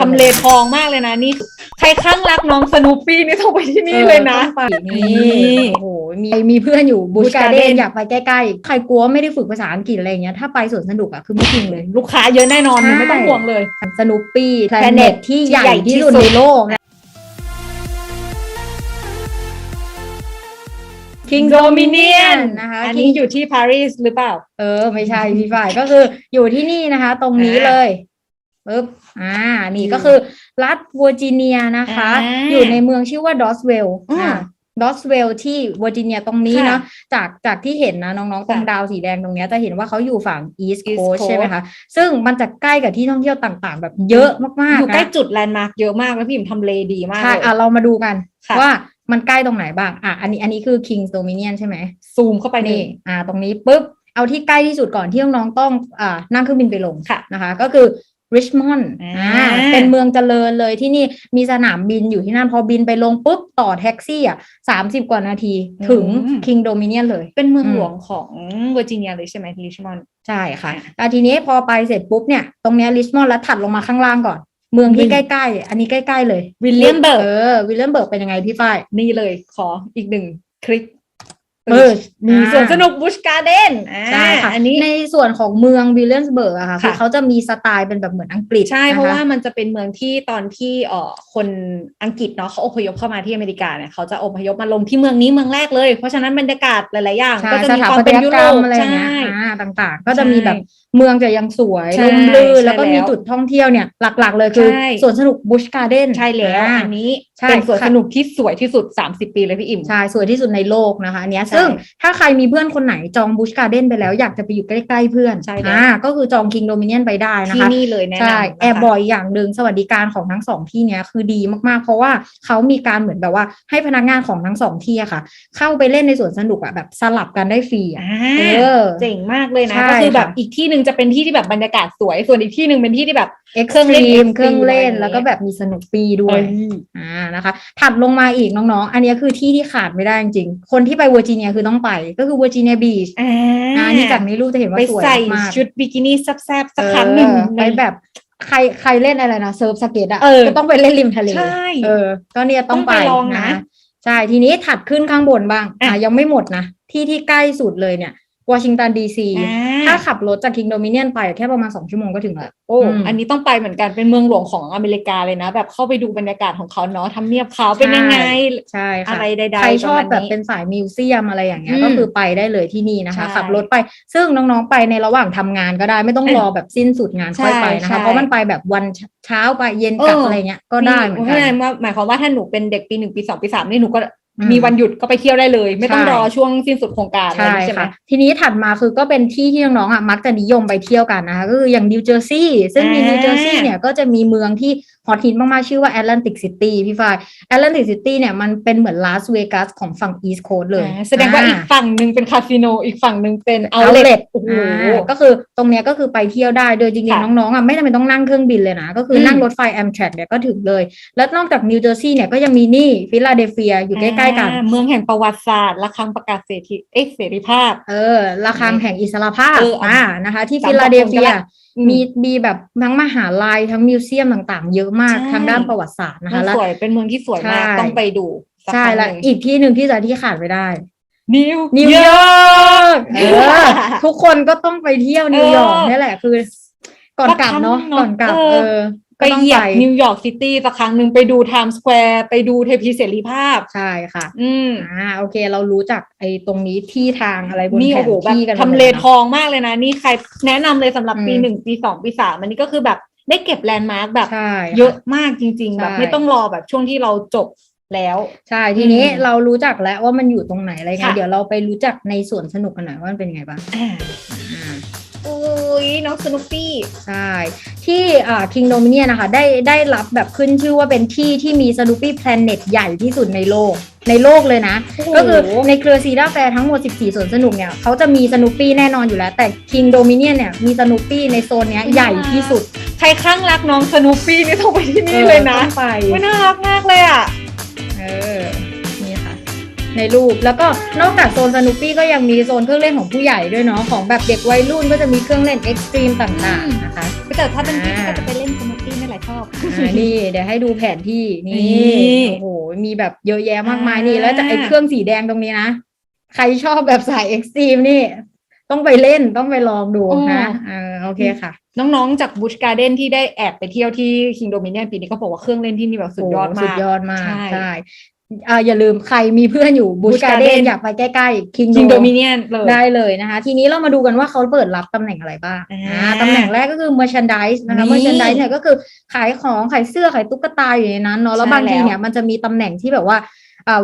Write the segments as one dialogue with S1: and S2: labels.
S1: ทำเลทองมากเลยนะนี่ ใครข้างรักน้องสนูปปี้นี่ต้องไปที่นี่เลยนะ
S2: ออต้องไป
S1: นี่
S2: นี่โอ้โหมีมีเพื่อนอยู่บูช
S1: Busch
S2: การ์เด
S1: Garden
S2: นอยากไปใกล้ๆ ใครกลัวไม่ได้ฝึกภาษาอังกฤษอะไรอย่างเงี้ยถ้าไปสวนสนุกอะคือไม่จริงเลย
S1: ลูกค้าเยอะแน่นอน
S2: ใช่
S1: ไม่ต้องห่วงเลย
S2: สนุปปี้แพล
S1: Planet
S2: เน็ตที่
S1: ที่
S2: ใหญ่
S1: ใหญ่ที่
S2: ที่สุด
S1: สุด
S2: ในโลกนะ King Dominion นะคะ
S1: อัน
S2: King
S1: นี้อยู่ที่ปารีสหรือเปล่า
S2: เออ ไม่ใช่พี่ฝ่ายก็คืออยู่ที่นี่นะคะ ตรงนี้
S1: อ่า
S2: เลย ปึ๊บอ่า นี่ก็คือรัฐเวอร์จิเนียนะคะ
S1: อ่า
S2: อยู่ในเมืองชื่อว่าดอสเวล
S1: อืม
S2: อ่าดอสเวลที่เวอร์จิเนียตรงนี้
S1: ค่ะ
S2: เนาะจากจากที่เห็นนะ น้องๆตรง
S1: ค่ะ
S2: ดาวสีแดงตรงเนี้ยจะเห็นว่าเขาอยู่ฝั่ง East
S1: East
S2: Coast
S1: Coast
S2: ใช่ไหมคะ ซึ่งมันจะใกล้กับที่ท่องเที่ยวต่างๆ แบบเยอะมาก
S1: อยู่
S2: ๆ
S1: ใกล้
S2: นะ
S1: จุดแลนด์มาร์กเยอะมากแล้วพี่หญิมทำเลดีมาก
S2: ใช่
S1: เลย
S2: อะเรามาดูกัน
S1: ค่ะ
S2: ว่ามันใกล้ตรงไหนบ้างอะอันนี้อันนี้คือ King's Dominion ใช่ไหม
S1: ซูมเข้าไปนี่
S2: นี่อ่า ตรงนี้ปุ๊บ เอาที่ใกล้ที่สุดก่อนที่น้องๆต้องอ่านั่งเครื่องบินไปลง
S1: ค่ะ
S2: นะคะ ก็คือ ริชมอนด์
S1: อ่า
S2: อ่าเป็นเมืองเจริญเลยที่นี่มีสนามบินอยู่ที่นั่น พอบินไปลงปุ๊บ ต่อแท็กซี่อะสามสิบกว่านาทีถึง King Dominion เลย
S1: เป็นเมือง
S2: อืม
S1: หลวงของเวอร์จิเนียเลยใช่ไหมริชมอนด์
S2: ใช่ค่ะ
S1: อ่า
S2: แต่ทีนี้พอไปเสร็จปุ๊บเนี่ย ตรงเนี้ริชมอนด์แล้วถัดลงมาข้างล่างก่อน เมืองที่
S1: วิ
S2: ใก
S1: ล
S2: ล้ๆ อันนี้ใกล้ ๆ เลย
S1: วิลเลียมเบิร์ก
S2: เออวิลเลียมเบิร์กเป็นยังไงพี่ฝ้าย
S1: นี่เลยขออีกหนึ่งคลิก
S2: เออ
S1: มี
S2: อ่า
S1: สวนสนุกบุชการ์เดน
S2: ใช่ค่ะ
S1: อันนี้
S2: ในส่วนของเมืองวิลเลียมสเบิร์กอะค่ะ
S1: ค่ะ
S2: คือเขาจะมีสไตล์เป็นแบบเหมือนอังกฤษ
S1: ใช่ เพราะ
S2: นค
S1: ว่ามันจะเป็นเมืองที่ตอนที่เอ่อคนอังกฤษเนาะเขาอพยพเข้ามาที่อเมริกาเนี่ยเขาจะอพยพมาลงที่เมืองนี้เมืองแรกเลย เพราะฉะนั้นบรรยากาศหลาย ๆ อย่าง
S2: ใช่
S1: ก็จะ
S2: ส
S1: มี
S2: ถา
S1: ความ
S2: ปัต
S1: เป็น
S2: ย
S1: ยุ
S2: ก
S1: โร
S2: รรม
S1: ป
S2: อะไรอย่างเงี้ย
S1: ใช่
S2: อ่าต่าง ๆ ก็จะ
S1: ใช่
S2: มีแบบ เมืองจะยังสวย
S1: ใช่
S2: ร่มรื่น
S1: ใช่
S2: แล้วก็มี
S1: แล้ว
S2: จุดท่องเที่ยวเนี่ยหลักๆ เลยคือ
S1: ใช่
S2: สวนสนุกบุชการ์เดน
S1: ใช่แล้วอันนี้
S2: ใช่
S1: เป็นสวน
S2: ค่ะ
S1: สนุกที่สวยที่สุด 30 ปีเลยพี่อิ่ม
S2: ใช่สวยที่สุดในโลกนะคะอันเนี้ย
S1: ใช่
S2: ซึ่งถ้าใครมีเพื่อนคนไหนจองบุชการ์เดนไปแล้วอยากจะไปอยู่ใกล้ๆเพื่อน
S1: ใช่แล้ว
S2: อ่าก็คือจองคิงโดมิเนียนไปได้นะ
S1: ที่
S2: คะ
S1: นี่เลยแนะนำ
S2: ใช่
S1: นะคะ
S2: แอบบอกอีกอย่างหนึ่งสวัสดิการของทั้งสองที่เนี้ยคือดีมากๆ เพราะว่าเขามีการเหมือนแบบว่าให้พนักงานของทั้งสองที่อะค่ะ เข้าไปเล่นในสวนสนุกอะแบบสลับกันได้ฟรีอะ
S1: อ่า
S2: เออ
S1: เจ๋งมากเลยนะ
S2: ใช่
S1: ก็คือแบบ
S2: ค่ะ
S1: อีกที่หนึ่งจะเป็นที่ที่แบบบรรยากาศสวย ส่วนอีกที่หนึ่งเป็นที่ที่แบบ
S2: เอ็ก
S1: เครื่องเล่น
S2: ซ์ตรีม
S1: extreme
S2: เครื่องเล่น
S1: อะไรอย่างเงี้ย
S2: แล้วก็แบบมีสนุกฟรีด้วย
S1: เอ้ย
S2: อ่านะคะ ถัดลงมาอีกน้องๆ อันเนี้ยคือที่ที่ขาดไม่ได้จริงๆคนที่ไปเวอร์จิเนียคือต้องไป ก็คือเวอร์จิเนียบีช
S1: อ่า
S2: อ่านี่จากในรูปจะเห็นว่า
S1: ไป
S2: สวย
S1: ใส่
S2: มาก
S1: ชุดบิกินี่แซ่บๆสัก
S2: เออ
S1: ครั้งหนึ่ง
S2: ไปแบบใครใครเล่นอะไรนะเซิร์ฟสเก็ตอะ
S1: เออ
S2: ก็ต้องไปเล่นริมทะเล
S1: ใช่
S2: เออ ก็เนี่ยต้องไป
S1: ต้องไปลองนะ
S2: ใช่ทีนี้ถัดขึ้นข้างบนบ้าง
S1: อะ
S2: อะยังไม่หมดนะที่ที่ใกล้สุดเลยเนี่ย วอชิงตันดีซี
S1: อ่า
S2: ถ้าขับรถจากคิงโดมิเนียนไปแค่ประมาณสองชั่วโมงก็ถึงแล้ว
S1: โอ้
S2: อืม
S1: อันนี้ต้องไปเหมือนกันเป็นเมืองหลวงของอเมริกาเลยนะ แบบเข้าไปดูบรรยากาศของเขาเนาะทำเนียบเขาเป็นยังไง
S2: ใช่ค่ะ
S1: อะไรใดๆ
S2: ใครชอบ
S1: ประมาณ
S2: แบบ
S1: นี้
S2: เป็นสายมิวเซียมอะไรอย่างเงี้ย
S1: อืม
S2: ก็คือไปได้เลยที่นี่นะคะ
S1: ใช่
S2: ขับรถไป ซึ่งน้องๆไปในระหว่างทำงานก็ได้ไม่ต้องรอแบบสิ้นสุดงาน
S1: ใช่
S2: ค่อยไปนะ
S1: ใช่
S2: คะ เพราะมันไปแบบวันเช้าไปเย็นกลับ
S1: เอออ
S2: อะไรเงี้ยก็ได้เหมือน
S1: เพ
S2: กั
S1: ราะฉะ
S2: น
S1: นั้นว่าหมายความว่าถ้าหนูเป็นเด็กปีหนึ่งปีสองปีสามนี่หนูก็
S2: อื ม
S1: มีวันหยุดก็ไปเที่ยวได้เลย ไม่ต้อง
S2: ใช่
S1: รอช่วงสิ้นสุดโครงการ
S2: ใช่
S1: อะไรใช่ไหม
S2: ค่ะทีนี้ถัดมาคือก็เป็นที่ที่น้องๆอะมักจะนิยมไปเที่ยวกันนะคะก็คืออย่างนิวเจอร์ซีย์ซึ่งใน
S1: อ่า
S2: นิวเจอร์ซีย์เนี่ยก็จะมีเมืองที่ ฮอตฮิตมากๆ ชื่อว่าแอตแลนติกซิตี้พี่ฝ้ายแอตแลนติกซิตี้เนี่ยมันเป็นเหมือนลาสเวกัสของฝั่งอีสต์โคสต์เลย
S1: อ่าแสดงว่าอีกฝั่งหนึ่งเป็นคาสิโน อีกฝั่งหนึ่งเป็นเอา
S2: เอา
S1: เล
S2: เล
S1: ท
S2: ท
S1: โอ้โห
S2: ก็คือตรงเนี้ยก็คือไปเที่ยวได้ โดยจริง
S1: ค่ะ
S2: ๆน้องๆอะไม่จำเป็นต้องนั่งเครื่องบินเลยนะ ก็คืออ
S1: ม
S2: นั่งรถไฟแอม r ทร k เนี่ยก็ถึงเลย แล้วนอกจากนิวเจอร์ซีย์เนี่ยก็ยังมีนี่ฟิลาเดลเฟียอยู่ใกล้ๆกัน
S1: อ่าเมืองแห่งประวัติศาสตร์ระฆังประกาศเสรีเอ๊ะเสรีภาพ
S2: เออระฆังแห่งอิสรภาพ
S1: เอออะ
S2: อ่านะคะ ที่
S1: จำ
S2: ฟิลาเดลเฟีย
S1: จำคนก็ได้อื ม
S2: มีมีแบบทั้งมหาลัยทั้งมิวเซียมต่างๆ เยอะมาก
S1: ใช่
S2: ทางด้านประวัติศาสตร์นะคะ
S1: มัน
S2: แล้ว
S1: สวยเป็นเมืองที่สวยมาก
S2: ใช่
S1: ต้องไปดูสัก
S2: ใช่
S1: ครั้ง
S2: และ
S1: หนึ่ง
S2: อีกที่หนึ่งที่จะที่ขาดไม่ได้
S1: นิว
S2: นิวยอร์กเออ
S1: ร์ก
S2: ทุกคนก็ต้องไปเที่ยวนิวยอร์ก
S1: เออ
S2: นี่แหละคือ ก่อนกลับเนาะ
S1: สักครั้งเนอะ
S2: ก่อนกลับ
S1: เอ
S2: เอ
S1: อ
S2: อ
S1: ไป
S2: ก็ต้อง
S1: เหยีย
S2: ไป
S1: บนิวยอร์กซิตี้สักครั้งหนึ่งไปดูไทม์สแควร์ไปดูเทพีเสรีภาพ
S2: ใช่ค่ะ
S1: อืม
S2: อ่าโอเค เรารู้จักไอ้ตรงนี้ที่ทางอะไรบน
S1: นี่
S2: แผ
S1: โอ้
S2: น
S1: โหแบบ
S2: ที่กันหมด
S1: ทำเล
S2: ยนะ
S1: ทองมากเลยนะ นี่ใครแนะนำเลยสำหรับ
S2: อืม
S1: ปีหนึ่งปีสองปีสามอันนี้ก็คือแบบได้เก็บแลนด์มาร์คแบบ
S2: ใช่ค่
S1: เยอะมากจริง ๆ แบบ
S2: ใช่
S1: ไม่ต้องรอแบบช่วงที่เราจบแล้ว
S2: ใช่ทีนี้
S1: อืม
S2: เรารู้จักแล้วว่ามันอยู่ตรงไหนอะไรเงี้ย
S1: ค่ะ
S2: เดี๋ยวเราไปรู้จักในสวนสนุกกันหน่อยว่ามันเป็นยังไงบ้าง
S1: อ่า
S2: อ่า
S1: อุ้ ยน้องสนุปปี้
S2: ใช่ที่อ่าคิงโดมิเนียนะคะได้ได้รับแบบขึ้นชื่อว่าเป็นที่ที่มีสนุปปี้แพลเน็ตใหญ่ที่สุดในโลกในโลกเลยนะ ก็คือในเครือซีดาแฟร์ทั้งหมด 14สวนสนุกเนี่ยเขาจะมีสนุปปี้แน่นอนอยู่แล้ว แต่คิงโดมิเนียนเนี่ยมีสนุปปี้ในโซนเนี้ยใหญ่ที่สุด
S1: ใครข้างรักน้องสนุปปี้นี่ต้องไปที่นี่เลยนะ
S2: ออต้องไป
S1: ไม่น่ารักมากเลยอะ
S2: เออนี่ค่ะ ในรูป แล้วก็นอกจากโซนสนุปปี้ก็ยังมีโซนเครื่องเล่นของผู้ใหญ่ด้วยเนาะของแบบเด็กวัยรุ่นก็จะมีเครื่องเล่นเอ็กซ์ตรีมต่างๆนะคะ
S1: แต่ถ้าเป็นพี่
S2: อ่า
S1: ก็จะไปเล่นสนุปปี้นี่แหละายชอบ
S2: อ่านี่เดี๋ยวให้ดูแผนที่นี่
S1: นี่
S2: โอ้โหมีแบบเยอะแยะมากมาย
S1: อ่านี่
S2: นี่แล้วจะไอ้เครื่องสีแดงตรงนี้นะใครชอบแบบสายเอ็กซ์ตรีมนี่ต้องไปเล่นต้องไปลองดูนะเออโอเคค่ะ
S1: น้องๆ จากบูชการ์เด้นที่ได้แอบไปเที่ยวที่คิงโดมิเนียนปีนี้ก็บอกว่าเครื่องเล่นที่นี่แบบสุดยอด
S2: โโห
S1: มาก
S2: สุดยอดมาก
S1: ใช่
S2: ใช่ อ่าอย่าลืมใครมีเพื่อนอยู่บูช
S1: Busch
S2: การ์เดน
S1: Garden
S2: อยากไปใกล้ๆคิง
S1: คิงโดมิเนียนเลย
S2: ได้เลยนะคะ ทีนี้เรามาดูกันว่าเขาเปิดรับตำแหน่งอะไรบ้าง
S1: อ่า
S2: อ่าตำแหน่งแรกก็คือ merchandise นะคะ
S1: นี่
S2: merchandise เนี่ยก็คือขายของขายเสื้อขายตุ๊กตาอยู่ในนั้นเนาะแล้ว
S1: ใช่
S2: บางที
S1: แล้ว
S2: เนี่ยมันจะมีตำแหน่งที่แบบว่าอ่า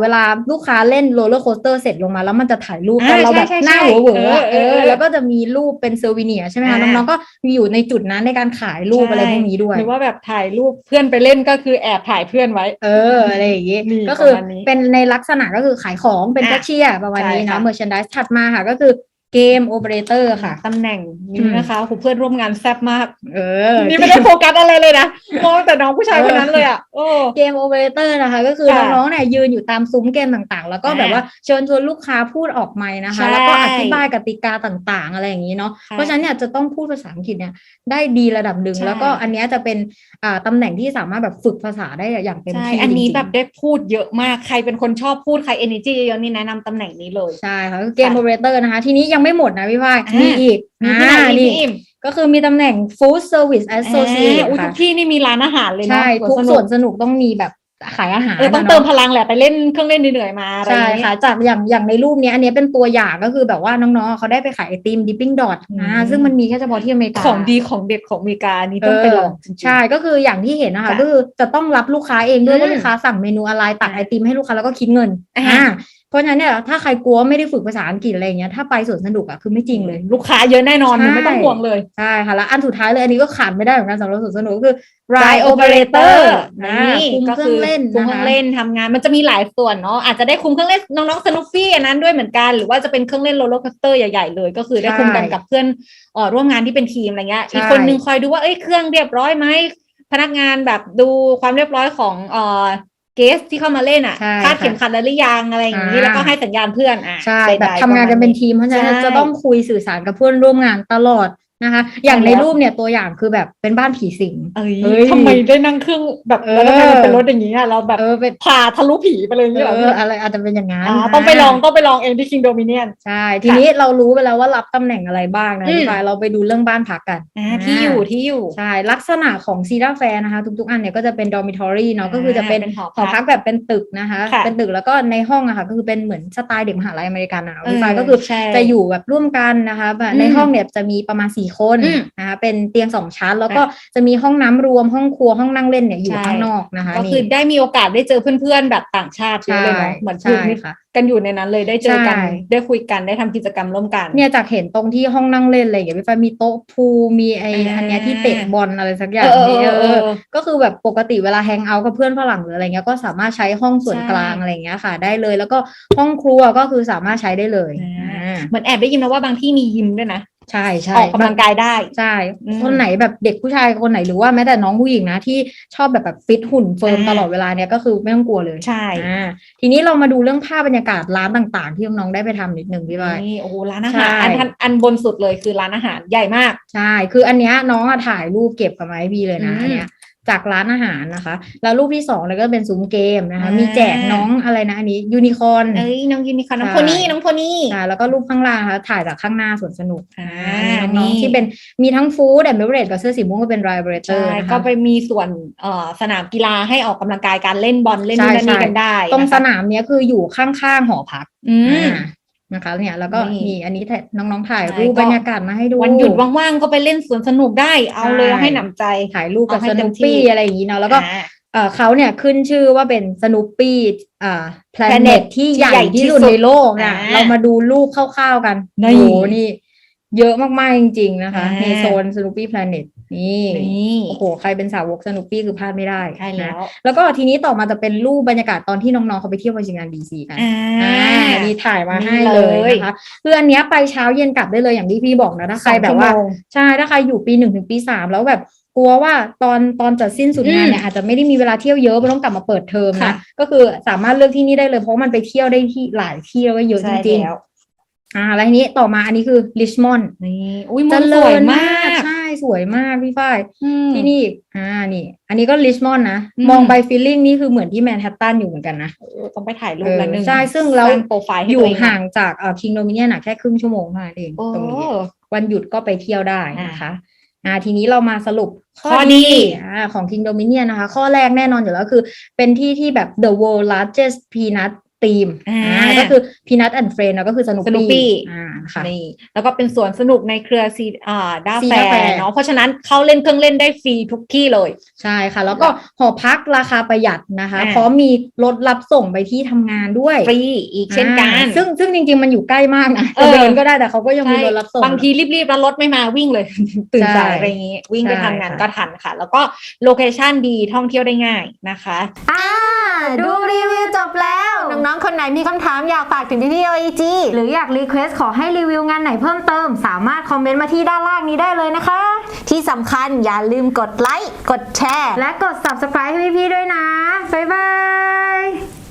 S2: เวลาลูกค้าเล่นโรลเลอร์โคสเตอร์เสร็จลงมาแล้วมันจะถ่ายรูปกัน
S1: อ่า
S2: เราแบบ
S1: ใช่
S2: หน้า
S1: ใช่
S2: เหวอๆอะ
S1: เอ
S2: เอ
S1: อเออ
S2: อแล้วก็จะมีรูปเป็นเซอร์วิเนียใช่ไหมคะ
S1: อ่า
S2: น้องๆก็อยู่ในจุดนั้นในการขายรูปอะไรพวกนี้ด้วย
S1: หรือว่าแบบถ่ายรูปเพื่อนไปเล่นก็คือแอบถ่ายเพื่อนไว้
S2: เอออะไรอย่างงี้
S1: นี่
S2: ก็คือ
S1: ประมาณนี้
S2: เป็นในลักษณะก็คือขายของเป็น
S1: อะ
S2: แคชเชียร์ประมาณนี้
S1: ใช่
S2: นะ
S1: ค่ะ
S2: เมอร์ชันดิสถัดมาค่ะก็คือ เกมโอเปอเรเตอร์ค่ะ
S1: ตำแหน่ง
S2: อื
S1: นี้
S2: ม
S1: นะคะโหเพื่อนร่วมงานแซ่บมาก
S2: เออ
S1: นี่ไม่ได้โฟกัสอะไรเลยนะมองแต่น้องผู้ชายคนนั้นเลยอะโอ้
S2: เกมโอเปอเรเตอร์นะคะ ก็คือ
S1: ค่ะ
S2: น้องๆเนี่ยยืนอยู่ตามซุ้มเกมต่างๆ แล้วก็
S1: อ่า
S2: แบบว่าเชิญชวนลูกค้าพูดออกไมค์นะคะ
S1: ใช่
S2: แล้วก็อธิบายกติกาต่างๆ อะไรอย่างนี้เนาะ
S1: ค่ะ
S2: เพราะฉะนั้นเนี่ยจะต้องพูดภาษาอังกฤษเนี่ยได้ดีระดับหนึ่ง
S1: ใช่
S2: แล้วก็อันเนี้ยจะเป็นอ่าตำแหน่งที่สามารถแบบฝึกภาษาได้อย่างเต็ม
S1: ใช่
S2: ที่
S1: อันนี้
S2: จริงๆ
S1: แบบได้พูดเยอะมากใครเป็นคนชอบพูดใคร energy เยอะๆนี่แนะนำตำแหน่งนี้เลย
S2: ใช่ค่ะก็เกมโอเปอเรเตอร์นะคะทีนี้ยังไม่หมดนะพี่ฝ้าย
S1: อ่ามี
S2: มีอีก
S1: มีที่ไหน
S2: อ่า
S1: อีก
S2: นี่
S1: พี่อิ่ม
S2: ก็คือมีตำแหน่ง Food Service
S1: อ่า
S2: Associate
S1: อุ๊ยทุ
S2: ค่ะ
S1: กที่นี่มีร้านอาหารเลยเนาะ
S2: ใช่ ทุก
S1: ส
S2: ส่
S1: นุ
S2: วนสนุกต้องมีแบบขายอาหาร
S1: เออต้อง
S2: นะ
S1: เติม
S2: เนาะ
S1: พลังแหละไปเล่นเครื่องเล่นเหนื่อยๆมาอะไรอ
S2: ใช่
S1: ย่างเงี้ย
S2: ค่ะจากอย่างอย่างในรูปเนี้ยอันเนี้ยเป็นตัวอย่างก็คือแบบว่าน้องๆเขาได้ไปขายไอติมดิปปิ้งดอท
S1: อืม
S2: อ่าซึ่งมันมีแค่เฉพาะที่อเมริกา
S1: ของดีของเด็ดของอเมริกานี่ต้องไปลองจริงๆ
S2: ใช่ก็คืออย่างที่เห็นนะคะ
S1: ค่ะ
S2: ก็คือจะต้องรับลูกค้าเองด้วย
S1: อืม
S2: ว่าลูกค้าสั่งเมนูอะไรตัก
S1: อ่า
S2: ไอติมให้ลูกค้าแล้วก็คิดเงิน
S1: อ่า
S2: อ่า เพราะฉะนั้นเนี่ยถ้าใครกลัวว่าไม่ได้ฝึกภาษาอังกฤษอะไรอย่างเงี้ยถ้าไปสวนสนุกอะคือไม่จริงเลย
S1: ลูกค้าเยอะแน่นอน
S2: ใช่
S1: ไม่ต้องห่วงเลย
S2: ใช่ค่ะแล้วอันสุดท้ายเลยอันนี้ก็ขาดไม่ได้เหมือนกันสำหรับสวนสนุกก็คือ
S1: Ride
S2: ride
S1: operator
S2: operator
S1: นี่
S2: คุม
S1: ก็
S2: เครื่
S1: คือ
S2: องเล่น
S1: คุม
S2: นะ
S1: เครื่อ
S2: คะ
S1: งเล่นทำงาน มันจะมีหลายส่วนเนาะอาจจะได้คุมเครื่องเล่นน้องๆสนุฟฟี่อันนั้นด้วยเหมือนกันหรือว่าจะเป็นเครื่องเล่นโรลเลอร์คอสเตอร์ใหญ่ๆเลย ก็คือได้คุมกัน
S2: ใช่
S1: กับเพื่อนเอ่อร่วมงานที่เป็นทีมอะไรเงี้ย
S2: ใช่
S1: อีกคนนึงคอยดูว่าเอ้ยเครื่องเรียบร้อยไหมพนักงานแบบดูความเรียบร้อยของเอ่อ เกสที่เข้ามาเล่นอะ
S2: ใช่
S1: คาดเข็มขัดแล้วหรือยังอะไรอย่างนี้
S2: อ่า
S1: แล้วก็ให้สัญญาณเพื่อนอะ
S2: ใช่
S1: ใดๆ
S2: แบบทำงานกันเป็นทีมเพราะฉะนั้น
S1: ใช่
S2: จะต้องคุยสื่อสารกับเพื่อนร่วมงานตลอด นะคะ อย่างใน
S1: แล้ว
S2: รูปเนี่ยตัวอย่างคือแบบเป็นบ้านผีสิง
S1: เอ้ย
S2: เอ้ย
S1: ทำไมได้นั่งเครื่องแบบ
S2: เออ
S1: แล้วทำไมมันเป็นรถอย่างนี้อะเราแบบ
S2: เออเป็น
S1: ผ่าทะลุผีไปเลยอย่างนี้เหรอ
S2: เอออะไรอาจจะเป็นอย่างนั้น
S1: อ่าต้องไปลองต้องไปลองเองที่ King Dominion
S2: ใช่ ทีนี้เรารู้ไปแล้วว่ารับตำแหน่งอะไรบ้างนะ
S1: อืม
S2: พี่ฟายเราไปดูเรื่องบ้านพักกัน
S1: อ่าที่อยู่ที่อยู่
S2: ใช่ ลักษณะของซีดาแฟร์นะคะ ทุกๆ อันเนี่ยก็จะเป็นดอมิทอรี่เนาะ
S1: อ่า
S2: ก็คือจะเป็น
S1: เป็นหอ
S2: หอ
S1: พั
S2: พั
S1: ก
S2: กแบบเป็นตึกนะคะ
S1: ค่ะ
S2: เป็นตึกแล้วก็ในห้องอะค่ะก็คือเป็นเหมือนสไตล์เด็กมหาลัยอเมริกันอะ
S1: เออ
S2: พี่ฟายก็คือ
S1: ใช่
S2: จะอยู่แบบร่วมกันนะคะแบบ
S1: อืม
S2: ในห้องเนี่ยจะมีประมาณสี่คน
S1: อืม
S2: นะคะเป็นเตียงสองชั้น แล้วก็จะมีห้องน้ำรวมห้องครัวห้องนั่งเล่นเนี่ยอยู่
S1: ใช่
S2: ข้างนอกนะคะ
S1: ก็คือ
S2: นี่
S1: ได้มีโอกาสได้เจอเพื่อนๆแบบต่างชาติเยอะ
S2: ใช่
S1: เลยเนาะเหมือน
S2: ใช่
S1: พูดมิตร
S2: ค่ะ
S1: กันอยู่ในนั้นเลยได้เจอกัน
S2: ใช่
S1: ได้คุยกันได้ทำกิจกรรมร่วมกัน
S2: เนี่ยจากเห็นตรงที่ห้องนั่งเล่นอะไรอย่างเงี้ยพี่ฟายมีโต๊ะพูลมีไอ
S1: อ่า
S2: อันเนี้ยที่เตะบอลอะไรสักอย่าง
S1: เออ
S2: นี้
S1: เออ
S2: เอ
S1: เอ
S2: อ
S1: อ
S2: ก็คือแบบปกติเวลาแฮงเอาท์กับเพื่อนฝรั่งหรืออะไรเงี้ยก็สามารถใช้ห้องส่วน
S1: ใช่
S2: กลางอะไรเงี้ยค่ะ ได้เลยแล้วก็ห้องครัวก็คือสามารถใช้ได้เลย
S1: อ่า
S2: อ่า
S1: เหมือนแอบได้ยินมาว่าบางที่มียิมด้วยนะ
S2: ใช่ใช่
S1: ออกกำลังกายได้
S2: ใช่
S1: อืม
S2: คนไหนแบบเด็กผู้ชายคนไหนหรือว่าแม้แต่น้องผู้หญิงนะที่ชอบแบบแบบฟิตหุ่นเฟิร์ม
S1: อ่า
S2: ตลอดเวลาเนี่ยก็คือไม่ต้องกลัวเลย
S1: ใช่
S2: อ่าทีนี้เรามาดูเรื่องภาพบรรยากาศร้านต่างๆ ที่น้องๆได้ไปทำนิดนึงพี่บอย
S1: นี่โอ้โหร้านอา
S2: ใช่
S1: หารอันอันอันบนสุดเลยคือร้านอาหารใหญ่มาก
S2: ใช่ คืออันเนี้ยน้องอะถ่ายรูปเก็บกับมาให้พี่เลยนะ
S1: อืม
S2: อันเนี้ย จากร้านอาหารนะคะ แล้วรูปที่สองเลยก็เป็นซุ้มเกมนะคะ
S1: อ่ามี
S2: มีแจกน้องอะไรนะอันนี้ยูนิคอร์น
S1: เอ้ยน้องยูนิคอร์นน้อง
S2: ใช่
S1: โพนี่น้องโพนี่
S2: ใช่แล้วก็รูปข้างล่างนะคะถ่ายจากข้างหน้าสวนสนุก
S1: อ่า
S2: น้
S1: นี่
S2: องๆที่เป็นมีทั้งฟู้ดแอนด์เบเวอเรจกับเสื้อสีม่วงก็เป็นไรเบรเตอ
S1: ใช่
S2: ร์นะคะ
S1: ก็ไปมีส่วนเอ่อสนามกีฬาให้ออกกำลังกายการเล่นบอลเล่น
S2: ใช่
S1: นู่นนั่นนี่
S2: ใช่
S1: กันได้
S2: ตรง
S1: นะคะ
S2: สนามเนี้ยคืออยู่ข้างๆหอพัก
S1: อืม
S2: อ่า นะคะ เนี่ยแล้วก็
S1: นี่
S2: มีอันนี้ถ่ายน้องๆถ่าย
S1: ใช่
S2: รูป
S1: ก็
S2: บรรยากาศมาให้ดู
S1: วันหยุดว่างๆก็ไปเล่นสวนสนุกได้ เอาเลย
S2: ใช่
S1: เอาให้หนำใจ
S2: ถ่ายรูปกับ
S1: เอาให้
S2: ส
S1: เต็
S2: นุ
S1: ม
S2: ป
S1: ที่
S2: ปี้อะไรอย่างนี้เนาะแล้วก็
S1: อ่า
S2: เอ่อเขาเนี่ยขึ้นชื่อว่าเป็นสนุปปี้อ่าแพลเน็
S1: Planet
S2: ตที่
S1: ที่
S2: ใหญ่
S1: ใหญ่ที่
S2: ที่สุด
S1: สุด
S2: ในโลกนะ
S1: อ่า
S2: เรามาดูรูปคร่าวๆกัน
S1: นี่
S2: โอ้โหนี่ เยอะมาก ๆ จริง ๆ นะคะ
S1: อ่า
S2: ในโซนสนุปปี้แพลเน็ตนี่
S1: นี่
S2: โอ้โห ใครเป็นสาวกสนุปปี้คือพลาดไม่ได้
S1: ใช่แล้
S2: นะ
S1: ว
S2: แล้วก็ทีนี้ต่อมาจะเป็นรูปบรรยากาศตอนที่น้อง ๆ เขาไปเที่ยววอชิงตันดีซีกัน
S1: อ่า
S2: อ่านี่ถ่ายมาให้
S1: นี่
S2: เล
S1: เลยย
S2: นะคะคืออันเนี้ยไปเช้าเย็นกลับได้เลยอย่างที่พี่บอกนะถ้าใครแบบว่า
S1: สองชั่โมง
S2: ใช่ถ้าใครอยู่ปีหนึ่งถึงปีสามแล้วแบบกลัวว่าตอนตอนจะสิ้นสุดงานเนี่ยอาจจะไม่ได้มีเวลาเที่ยวเยอะเพราะต้องกลับมาเปิดเทอม
S1: ค่ะ
S2: นะก็คือสามารถเลือกที่นี่ได้เลยเพราะมันไปเที่ยวได้ที่หลายที่แล้วก็เยอะจ
S1: ใช่
S2: ริง
S1: แล้ว
S2: ๆ อ่าแล้วทีนี้ต่อมาอันนี้คือริชมอนด์
S1: นี่อุ้ย
S2: เจ
S1: มันส
S2: ริ
S1: วย
S2: ญ
S1: มาก
S2: ใช่สวยมากพี่ฝ้าย
S1: ที่
S2: ที่นี่อีกอ่านี่ อันนี้ก็ลิชมอนด์นะ
S1: อืม
S2: มองไปฟีลลิ่งนี่คือเหมือนที่แมนฮัตตันอยู่เหมือนกันนะ
S1: ต้องไปถ่ายรูปละหนึ่ง
S2: เออใช่ซึ่งเรา
S1: สร้โปรไฟล์ให้
S2: อ
S1: ตั
S2: ยู่
S1: วเอง
S2: ห่างจากเอ่อคิงโดมิเนียนแค่ครึ่งชั่วโมงเท่านั้นเอง
S1: โอ้
S2: ตรงนี้วันหยุดก็ไปเที่ยวได้นะคะอ่าทีนี้เรามาสรุป
S1: ข้อดี
S2: อ่าของ King Dominion นะคะ ข้อแรกแน่นอนอยู่แล้วคือ เป็นที่ที่แบบ the world largest peanut team
S1: อ่า
S2: อ่าก็คือ peanut and friend นะก็คือสนุป
S1: Snoopy
S2: ปี้อ่าค่ะ
S1: นี่แล้วก็เป็นสวนสนุกในเครือซีอ่าด้า
S2: ซี
S1: แฟ
S2: ด้าแฟร์
S1: ร์เนาะเพราะฉะนั้นเขาเล่นเครื่องเล่นได้ฟรีทุกที่เลย
S2: ใช่ค่ะ แล้วก็หอพักราคาประหยัดนะคะ
S1: อ่า
S2: พร้อมมีรถรับส่งไปที่ทำงานด้วย
S1: ฟรีอีกเช่นกัน
S2: อ่าซึ่งซึ่งจริง ๆ มันอยู่ใกล้มากนะ
S1: เออ
S2: จะเดินก็ได้แต่เขาก็ยังมี
S1: ใช่
S2: รถรับส่ง
S1: บางทีรีบๆแล้วรถไม่มาวิ่งเลยตื่น
S2: ใช่
S1: สายอะไรอย่างงี้ วิ่งไป
S2: ใช่
S1: ทำงาน
S2: ค่ะ
S1: ก็ทันค่ะ แล้วก็โลเคชันดีท่องเที่ยวได้ง่ายนะคะ
S3: อ่า ดูรีวิวจบแล้ว น้องๆ คนไหนมีคำถามอยากฝากถึงพี่ๆ OEG หรืออยากรีเควสขอให้รีวิวงานไหนเพิ่มเติม สามารถคอมเมนต์มาที่ด้านล่างนี้ได้เลยนะคะ ที่สำคัญอย่าลืมกดไลค์ กดแชร์ และกด subscribe ให้พี่ๆด้วยนะ บ๊ายบาย